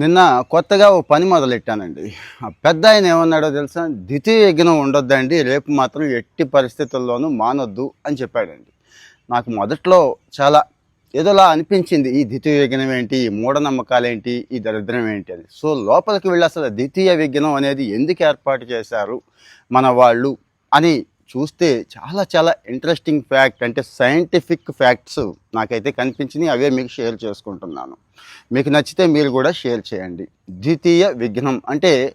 నిన్న కొత్తగా ఓ పని మొదలెట్టానండి. ఆ పెద్ద ఆయన ఏమన్నాడో తెలుసా? ద్వితీయ యజ్ఞం ఉండొద్దండి రేపు మాత్రం ఎట్టి పరిస్థితుల్లోనూ మానొద్దు అని చెప్పాడండి. నాకు మొదట్లో చాలా ఏదోలా అనిపించింది ఈ ద్వితీయ విఘ్నం ఏంటి ఈ మూఢనమ్మకాలు ఏంటి ఈ దరిద్రం ఏంటి అని. సో లోపలికి వెళ్ళి అసలు ద్వితీయ విఘ్నం అనేది ఎందుకు ఏర్పాటు చేశారు మన వాళ్ళు అని చూస్తే చాలా చాలా ఇంట్రెస్టింగ్ ఫ్యాక్ట్ అంటే సైంటిఫిక్ ఫ్యాక్ట్స్ నాకైతే కనిపించినాయి అవే మీకు షేర్ చేసుకుంటున్నాను. మీకు నచ్చితే మీరు కూడా షేర్ చేయండి. ద్వితీయ విఘ్నం అంటే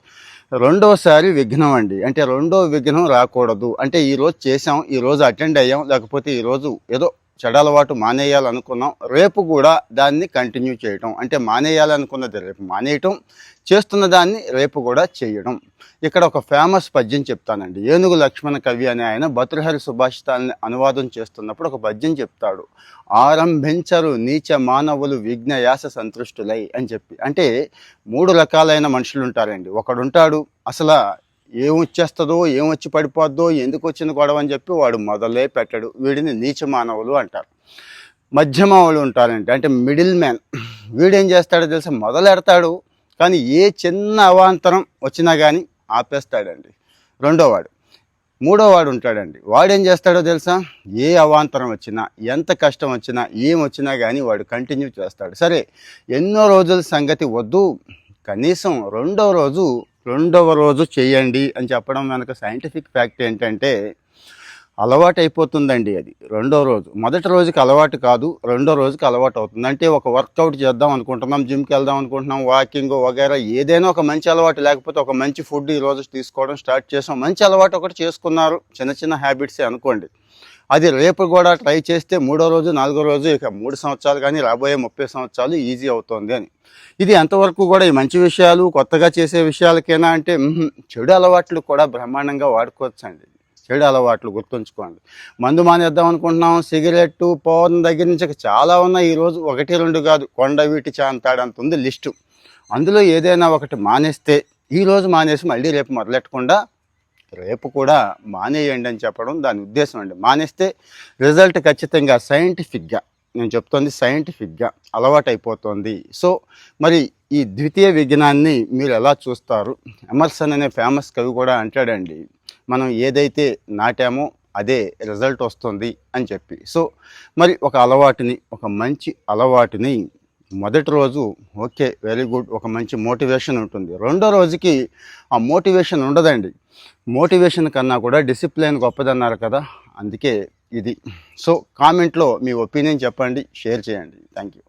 రెండోసారి విఘ్నం అండి. అంటే రెండో విఘ్నం రాకూడదు. అంటే ఈరోజు చేసాం ఈరోజు అటెండ్ అయ్యాం లేకపోతే ఈరోజు ఏదో చెడలవాటు మానేయాలనుకున్నాం రేపు కూడా దాన్ని కంటిన్యూ చేయటం. అంటే మానేయాలనుకున్నది రేపు మానేయటం చేస్తున్న దాన్ని రేపు కూడా చేయడం ఇక్కడ ఒక ఫేమస్ పద్యం చెప్తానండి. ఏనుగు లక్ష్మణ కవి అనే ఆయన భతృహరి సుభాషితాన్ని అనువాదం చేస్తున్నప్పుడు ఒక పద్యం చెప్తాడు. ఆరంభించరు నీచ మానవులు విఘ్నయాస సంతృష్టులై అని చెప్పి. అంటే మూడు రకాలైన మనుషులు ఉంటారండి ఒకడుంటాడు అసలు ఏం వచ్చేస్తుందో ఏం వచ్చి పడిపోద్దో ఎందుకు వచ్చిన గొడవ అని చెప్పి వాడు మొదలే పెట్టడు. వీడిని నీచ మానవులు అంటారు. మధ్యమావులు ఉంటారంటే అంటే మిడిల్ మ్యాన్ వీడేం చేస్తాడో తెలుసా? మొదలెడతాడు. కానీ ఏ చిన్న అవాంతరం వచ్చినా కానీ ఆపేస్తాడండి. రెండోవాడు. మూడోవాడు ఉంటాడండి. వాడేం చేస్తాడో తెలుసా? ఏ అవాంతరం వచ్చినా ఎంత కష్టం వచ్చినా ఏం వచ్చినా కానీ వాడు కంటిన్యూ చేస్తాడు. సరే ఎన్నో రోజుల సంగతి వద్దు. కనీసం రెండో రోజు రెండవ రోజు చేయండి అని చెప్పడం వెనక సైంటిఫిక్ ఫ్యాక్ట్ ఏంటంటే అలవాటు అయిపోతుందండి అది. రెండో రోజు. మొదటి రోజుకి అలవాటు కాదు రెండో రోజుకి అలవాటు అవుతుంది. అంటే ఒక వర్కౌట్ చేద్దాం అనుకుంటున్నాం జిమ్కి వెళ్దాం అనుకుంటున్నాం వాకింగ్ వగైరా ఏదైనా ఒక మంచి అలవాటు లేకపోతే ఒక మంచి ఫుడ్ ఈ రోజు తీసుకోవడం స్టార్ట్ చేసాం మంచి అలవాటు ఒకటి చేసుకున్నారు చిన్న చిన్న హ్యాబిట్సే అనుకోండి. అది రేపు కూడా ట్రై చేస్తే మూడో రోజు నాలుగో రోజు ఇక మూడు సంవత్సరాలు కానీ రాబోయే ముప్పై సంవత్సరాలు ఈజీ అవుతుంది అని. ఇది ఎంతవరకు కూడా ఈ మంచి విషయాలు కొత్తగా చేసే విషయాలకేనా అంటే చెడు అలవాట్లు కూడా బ్రహ్మాండంగా వాడుకోవచ్చు అండి చెడు అలవాట్లు గుర్తుంచుకోండి. మందు మానేద్దాం అనుకుంటున్నాం సిగరెట్టు పవన్ దగ్గర నుంచి చాలా ఉన్నాయి. ఈరోజు ఒకటి రెండు కాదు కొండ వీటి చాంతాడంత ఉంది లిస్టు. అందులో ఏదైనా ఒకటి మానేస్తే ఈ రోజు మానేసి మళ్ళీ రేపు మొదలెట్టకుండా రేపు కూడా మానేయండి అని చెప్పడం దాని ఉద్దేశం అండి. మానేస్తే రిజల్ట్ ఖచ్చితంగా సైంటిఫిక్గా నేను చెప్తోంది సైంటిఫిక్గా అలవాటు అయిపోతుంది సో మరి ఈ ద్వితీయ విజ్ఞానాన్ని మీరు ఎలా చూస్తారు? ఎమర్సన్ అనే ఫేమస్ కవి కూడా అంటాడండి మనం ఏదైతే నాటామో అదే రిజల్ట్ వస్తుంది అని చెప్పి. సో మరి ఒక అలవాటుని ఒక మంచి అలవాటుని మొదటి రోజు ఓకే వెరీ గుడ్ ఒక మంచి మోటివేషన్ ఉంటుంది. రెండో రోజుకి ఆ మోటివేషన్ ఉండదండి. మోటివేషన్ కన్నా కూడా డిసిప్లిన్ గొప్పదన్నారు కదా అందుకే ఇది. సో కామెంట్లో మీ ఒపీనియన్ చెప్పండి షేర్ చేయండి. Thank you.